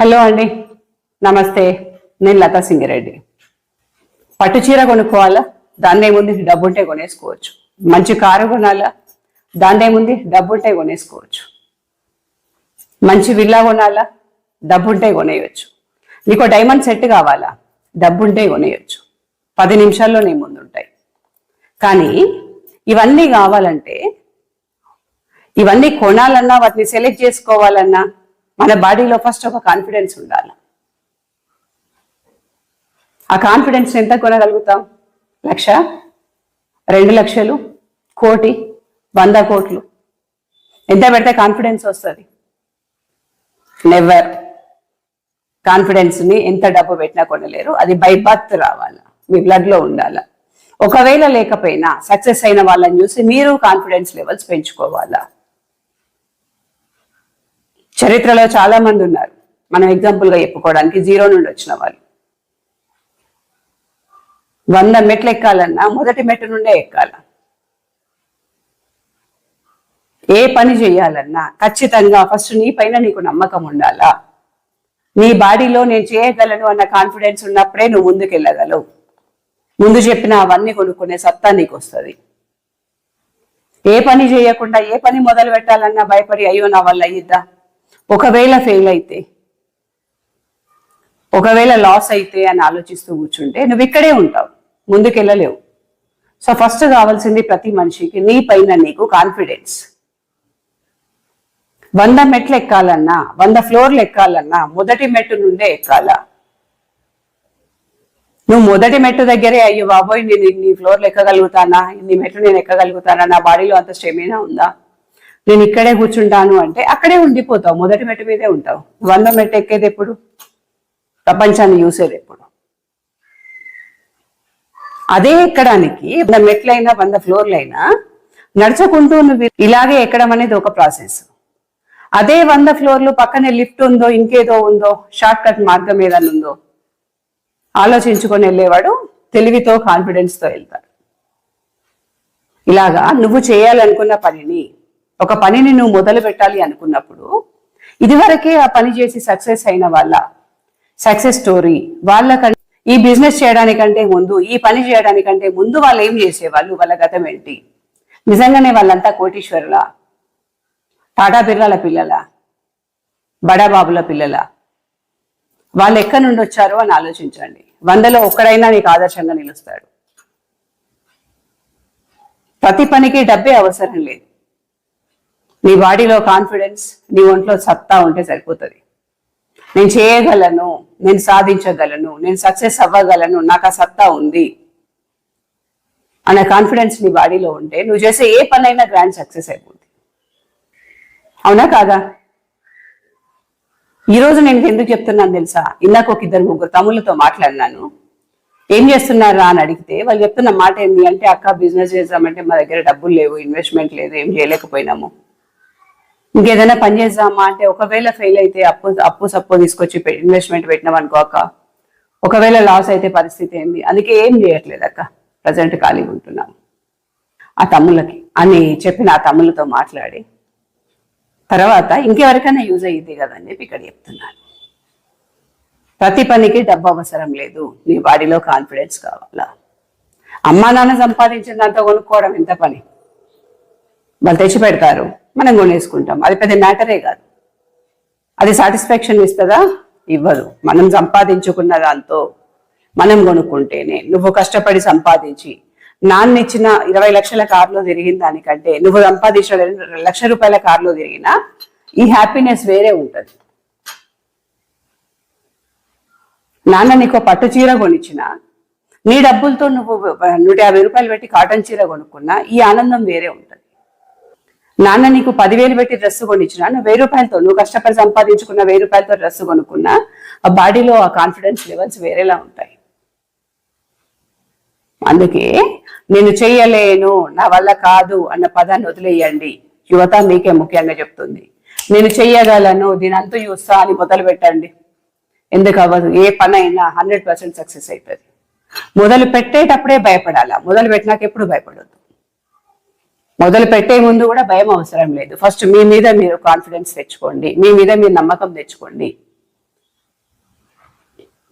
Hello అండి. నమస్తే. నేను లతా సింగిరెడ్డి. పట్టు చీర కొనుక్కోవాలా? దాన్ని ముందు డబ్బుంటే కొనేసుకోవచ్చు. మంచి కారు కొనాలా? దాన్ని ముందు డబ్బుంటే కొనేసుకోవచ్చు. మంచి విల్లా కొనాలా? డబ్బుంటే కొనేయచ్చు. నీకు డైమండ్ సెట్ కావాలా? డబ్బుంటే కొనేయచ్చు. పది నిమిషాల్లో నీ ముందు ఉంటాయి కానీ ఇవన్నీ కావాలంటే ఇవన్నీ కొనాలన్నా వాటిని సెలెక్ట్ చేసుకోవాలన్నా మన బాడీలో ఫస్ట్ ఒక కాన్ఫిడెన్స్ ఉండాలి. ఆ కాన్ఫిడెన్స్ ఎంత కొనగలుగుతాం? లక్ష రెండు లక్షలు కోటి వంద కోట్లు. ఎంత పెడితే కాన్ఫిడెన్స్ వస్తుంది? నెవర్ కాన్ఫిడెన్స్ని ఎంత డబ్బు పెట్టినా కొనలేరు. అది బై బర్త్ రావాలా. మీ బ్లడ్లో ఉండాలా. ఒకవేళ లేకపోయినా సక్సెస్ అయిన వాళ్ళని చూసి మీరు కాన్ఫిడెన్స్ లెవెల్స్ పెంచుకోవాలా. చరిత్రలో చాలా మంది ఉన్నారు. మనం ఎగ్జాంపుల్గా చెప్పుకోవడానికి జీరో నుండి వచ్చిన వాళ్ళు. వంద మెట్లు ఎక్కాలన్నా మొదటి మెట్టు నుండే ఎక్కాల. ఏ పని చేయాలన్నా ఖచ్చితంగా ఫస్ట్ నీ పైన నీకు నమ్మకం ఉండాలా? నీ బాడీలో నేను చేయగలను అన్న కాన్ఫిడెన్స్ ఉన్నప్పుడే నువ్వు ముందుకెళ్ళగలవు. ముందు చెప్పిన అవన్నీ కొనుక్కునే సత్తా నీకు వస్తుంది ఏ పని చేయకుండా ఏ పని మొదలు పెట్టాలన్నా భయపడి అయ్యో నా వల్ల అయ్యిద్దా? ఒకవేళ ఫెయిల్ అయితే ఒకవేళ లాస్ అయితే అని ఆలోచిస్తూ కూర్చుంటే నువ్వు ఇక్కడే ఉంటావు ముందుకెళ్ళలేవు. సో ఫస్ట్ కావాల్సింది ప్రతి మనిషికి నీ పైన నీకు కాన్ఫిడెన్స్ వంద మెట్లు ఎక్కాలన్నా వంద ఫ్లోర్లు ఎక్కాలన్నా మొదటి మెట్టు నుండే ఎక్కాలా? నువ్వు మొదటి మెట్టు దగ్గరే అయ్యో బాబోయ్ నేను ఇన్ని ఫ్లోర్లు ఎక్కగలుగుతానా? ఇన్ని మెట్లు నేను ఎక్కగలుగుతానా? నా బాడీలో అంత స్టెమినా ఉందా? నేను ఇక్కడే కూర్చుంటాను అంటే అక్కడే ఉండిపోతావు. మొదటి మెట్టు మీదే ఉంటావు. వంద మెట్టు ఎక్కేది ఎప్పుడు? ప్రపంచాన్ని చూసేది ఎప్పుడు? అదే ఎక్కడానికి వంద మెట్లైనా వంద ఫ్లోర్లైనా నడుచుకుంటూ నువ్వు ఇలాగే ఎక్కడం అనేది ఒక ప్రాసెస్. అదే వంద ఫ్లోర్లు పక్కనే లిఫ్ట్ ఉందో ఇంకేదో ఉందో షార్ట్ కట్ మార్గం ఏదైనా ఉందో ఆలోచించుకొని వెళ్ళేవాడు తెలివితో కాన్ఫిడెన్స్తో వెళ్తాడు. ఇలాగా నువ్వు చేయాలనుకున్న పనిని ఒక పనిని నువ్వు మొదలు పెట్టాలి అనుకున్నప్పుడు ఇదివరకే ఆ పని చేసి సక్సెస్ అయిన వాళ్ళ సక్సెస్ స్టోరీ వాళ్ళ ఈ బిజినెస్ చేయడానికంటే ముందు ఈ పని చేయడానికంటే ముందు వాళ్ళు ఏం చేసేవాళ్ళు? వాళ్ళ గతం ఏంటి? నిజంగానే వాళ్ళంతా కోటీశ్వరుల టాటా బిర్లాల పిల్లల బడాబాబుల పిల్లల. వాళ్ళు ఎక్కడి నుండి వచ్చారో అని ఆలోచించండి. వందలో ఒక్కడైనా నీకు ఆదర్శంగా నిలుస్తాడు. ప్రతి పనికి డబ్బే అవసరం లేదు. నీ బాడీలో కాన్ఫిడెన్స్ నీ ఒంట్లో సత్తా ఉంటే సరిపోతుంది. నేను చేయగలను నేను సాధించగలను నేను సక్సెస్ అవ్వగలను నాకు ఆ సత్తా ఉంది అనే కాన్ఫిడెన్స్ నీ బాడీలో ఉంటే నువ్వు చేసే ఏ పనైనా గ్రాండ్ సక్సెస్ అయిపోతుంది అవునా కాదా? ఈరోజు నేను ఎందుకు చెప్తున్నాను తెలుసా? ఇందాక ఒక ఇద్దరు ముగ్గురు తమ్ముళ్ళతో మాట్లాడినాను. ఏం చేస్తున్నారా అని అడిగితే వాళ్ళు చెప్తున్న మాట ఏంటి అంటే అక్క బిజినెస్ చేద్దామంటే మా దగ్గర డబ్బులు లేవు ఇన్వెస్ట్మెంట్ లేదు ఏం చేయలేకపోయినాము. ఇంకేదైనా పని చేద్దామా అంటే ఒకవేళ ఫెయిల్ అయితే అప్పు అప్పు సప్పు తీసుకొచ్చి ఇన్వెస్ట్మెంట్ పెట్టినాం అనుకో అక్క ఒకవేళ లాస్ అయితే పరిస్థితి ఏంది? అందుకే ఏం చేయట్లేదు అక్క. ప్రజెంట్ ఖాళీగా ఉంటున్నాం ఆ తమ్ముళ్ళకి అని చెప్పిన ఆ తమ్ముళ్ళతో మాట్లాడి తర్వాత ఇంకెవరికైనా యూజ్ అయ్యింది కదని చెప్పి ఇక్కడ చెప్తున్నాను ప్రతి పనికి డబ్బు అవసరం లేదు. నీ బాడీలో కాన్ఫిడెన్స్ కావాలా? అమ్మా నాన్న సంపాదించినంత కొనుక్కోవడం ఎంత పని? వాళ్ళు తెచ్చి పెడతారు మనం కొనేసుకుంటాం. అది పెద్ద మ్యాటరే కాదు. అది సాటిస్ఫాక్షన్ ఇస్తుందా? ఇవ్వదు. మనం సంపాదించుకున్న దాంతో మనం కొనుక్కుంటేనే. నువ్వు కష్టపడి సంపాదించి నాన్న ఇచ్చిన ఇరవై లక్షల కారులో తిరిగిన దానికంటే నువ్వు సంపాదించిన లక్ష రూపాయల కారులో తిరిగినా ఈ హ్యాపీనెస్ వేరే ఉంటుంది. నాన్న నీకు పట్టు చీర కొనిచ్చిన నీ డబ్బులతో నువ్వు నూట యాభై రూపాయలు పెట్టి కాటన్ చీర కొనుక్కున్నా ఈ ఆనందం వేరే ఉంటుంది. నాన్న నీకు పదివేలు పెట్టి డ్రెస్ కొనిచ్చిన నువ్వు వెయ్యి రూపాయలతో నువ్వు కష్టపడి సంపాదించుకున్న వెయ్యి రూపాయలతో డ్రెస్ కొనుక్కున్నా ఆ బాడీలో ఆ కాన్ఫిడెన్స్ లెవెల్స్ వేరేలా ఉంటాయి. అందుకే నేను చెయ్యలేను నా వల్ల కాదు అన్న పదాన్ని వదిలేయండి. యువత మీకే ముఖ్యంగా చెప్తుంది. నేను చెయ్యగలను దీని అంతా చూస్తా అని మొదలు పెట్టండి. ఎందుకు అవ్వదు? ఏ పని అయినా హండ్రెడ్ పర్సెంట్ సక్సెస్ అవుతుంది మొదలు పెట్టేటప్పుడే భయపడాలా? మొదలు పెట్టినాక ఎప్పుడు భయపడద్దు? మొదలు పెట్టే ముందు కూడా భయం అవసరం లేదు. ఫస్ట్ మీ మీద మీరు కాన్ఫిడెన్స్ తెచ్చుకోండి. మీ మీద మీరు నమ్మకం తెచ్చుకోండి.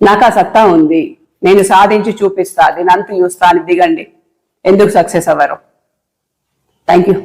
నాకు ఆ సత్తా ఉంది. నేను సాధించి చూపిస్తా. నేను అంత చూస్తా అని దిగండి. ఎందుకు సక్సెస్ అవ్వరు? Thank you